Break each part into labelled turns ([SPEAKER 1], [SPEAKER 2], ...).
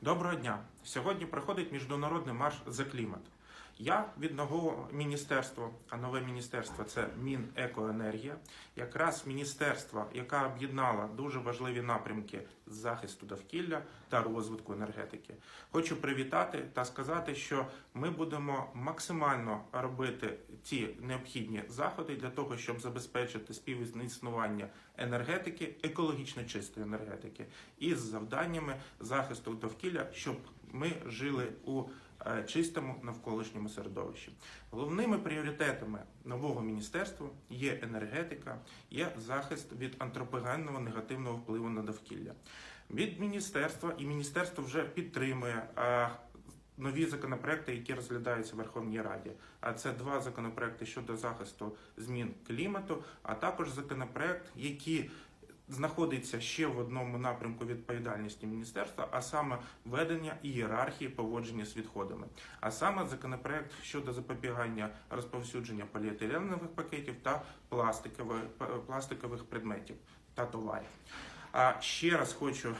[SPEAKER 1] Доброго дня! Сьогодні проходить міжнародний марш за клімат. Я від нового міністерства, а нове міністерство це Мінекоенергія, якраз міністерство, яке об'єднало дуже важливі напрямки захисту довкілля та розвитку енергетики. Хочу привітати та сказати, що ми будемо максимально робити ті необхідні заходи для того, щоб забезпечити співіснування енергетики, екологічно чистої енергетики, із завданнями захисту довкілля, щоб ми жили у е, чистому навколишньому середовищі. Головними пріоритетами нового міністерства є енергетика, є захист від антропогенного негативного впливу на довкілля. Від міністерства і міністерство вже підтримує. Нові законопроекти, які розглядаються в Верховній Раді, а це два законопроекти щодо захисту змін клімату, а також законопроект, який знаходиться ще в одному напрямку відповідальності міністерства, а саме ведення ієрархії поводження з відходами, а саме законопроект щодо запобігання розповсюдження поліетиленових пакетів та пластикових, пластикових предметів та товарів. А ще раз хочу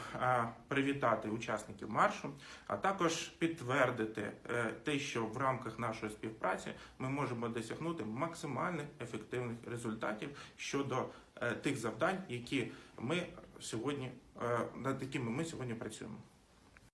[SPEAKER 1] привітати учасників маршу, а також підтвердити е, те, що в рамках нашої співпраці ми можемо досягнути максимальних ефективних результатів щодо тих завдань, які ми сьогодні е, над якими ми сьогодні працюємо.